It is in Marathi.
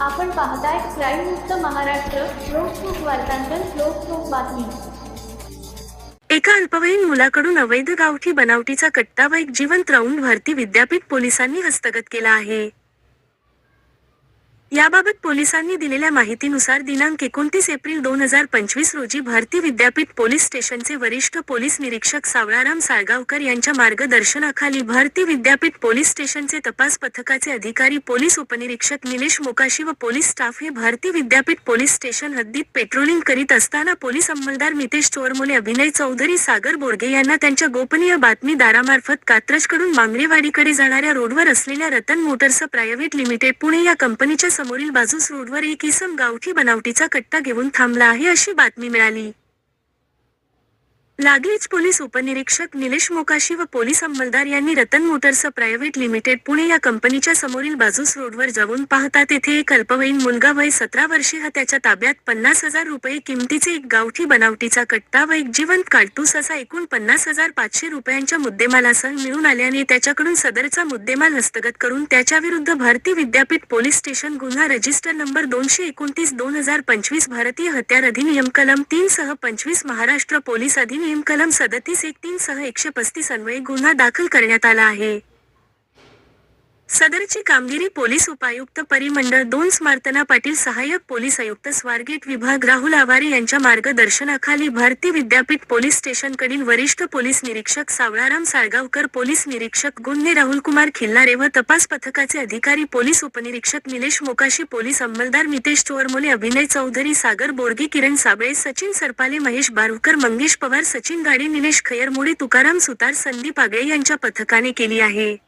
आपण पाहताय क्राईम मुक्त महाराष्ट्र लोकसुख वार्तांकन लोकसुख बातमी. एका अल्पवयीन मुलाकडून अवैध गावठी बनावटीचा कट्टा व एक जिवंत राऊंड भरती विद्यापीठ पोलिसांनी हस्तगत केला आहे. याबाबत पोलिसांनी दिलेल्या माहितीनुसार दिनांक एकोणतीस एप्रिल दोन हजार पंचवीस रोजी भारती विद्यापीठ पोलीस स्टेशनचे वरिष्ठ पोलीस निरीक्षक सावळाराम साळगावकर यांच्या मार्गदर्शनाखाली भारती विद्यापीठ पोलीस स्टेशनचे तपास पथकाचे अधिकारी पोलीस उपनिरीक्षक निलेश मोकाशी व पोलीस स्टाफ हे भारती विद्यापीठ पोलीस स्टेशन हद्दीत पेट्रोलिंग करीत असताना पोलीस अंमलदार मितेश चोरमोले अभिनय चौधरी सागर बोरगे यांना त्यांच्या गोपनीय बातमीदारामार्फत कात्रजकडून मांगरेवाडीकडे जाणाऱ्या रोडवर असलेल्या Ratan Motors private limited Pune या कंपनीच्या समोरील बाजूस रोडवर एक इसम गावठी बनावटीचा कट्टा घेऊन थांबला आहे अशी बातमी मिळाली. लागलीच पोलीस उपनिरीक्षक निलेश मोकाशी व पोलीस अंमलदार यांनी Ratan Motors private limited Pune या कंपनीच्या समोरील बाजूस रोडवर जाऊन पाहता तेथे एक अल्पवयीन मुलगा वय सतरा वर्षे हा त्याच्या ताब्यात पन्नास हजार रुपये किमतीचे एक गावठी बनावटीचा कट्टा व एक जिवंत काडतूस असा एकूण पन्नास हजार पाचशे रुपयांच्या मुद्देमालासह मिळून आल्याने त्याच्याकडून सदरचा मुद्देमाल हस्तगत करून त्याच्याविरुद्ध भारती विद्यापीठ पोलीस स्टेशन गुन्हा रजिस्टर नंबर दोनशे एकोणतीस दोन हजार पंचवीस भारतीय हत्यार अधिनियम कलम तीन सह पंचवीस महाराष्ट्र पोलीस अधिनियम कलम सदतीस एक तीन सह एकशे पस्तीस अन्वये गुन्हा दाखल करण्यात आला आहे. सदरची कामगिरी पोलीस उपायुक्त परिमंडळ दोन स्मार्तना पाटील सहाय्यक पोलीस आयुक्त स्वारगेट विभाग राहुल आवारे यांच्या मार्गदर्शनाखाली भारती विद्यापीठ पोलीस स्टेशनकडील वरिष्ठ पोलीस निरीक्षक सावळाराम साळगावकर पोलीस निरीक्षक गुन्हे राहुल कुमार खिल्लारे व तपास पथकाचे अधिकारी पोलीस उपनिरीक्षक निलेश मोकाशी पोलीस अंमलदार मितेश चोरमोले अभिनय चौधरी सागर बोरगी किरण साबळे सचिन सरपाले महेश बारुकर मंगेश पवार सचिन गाडे निलेश खयरमोडे तुकाराम सुतार संदीप आगळे यांच्या पथकाने केली आहे.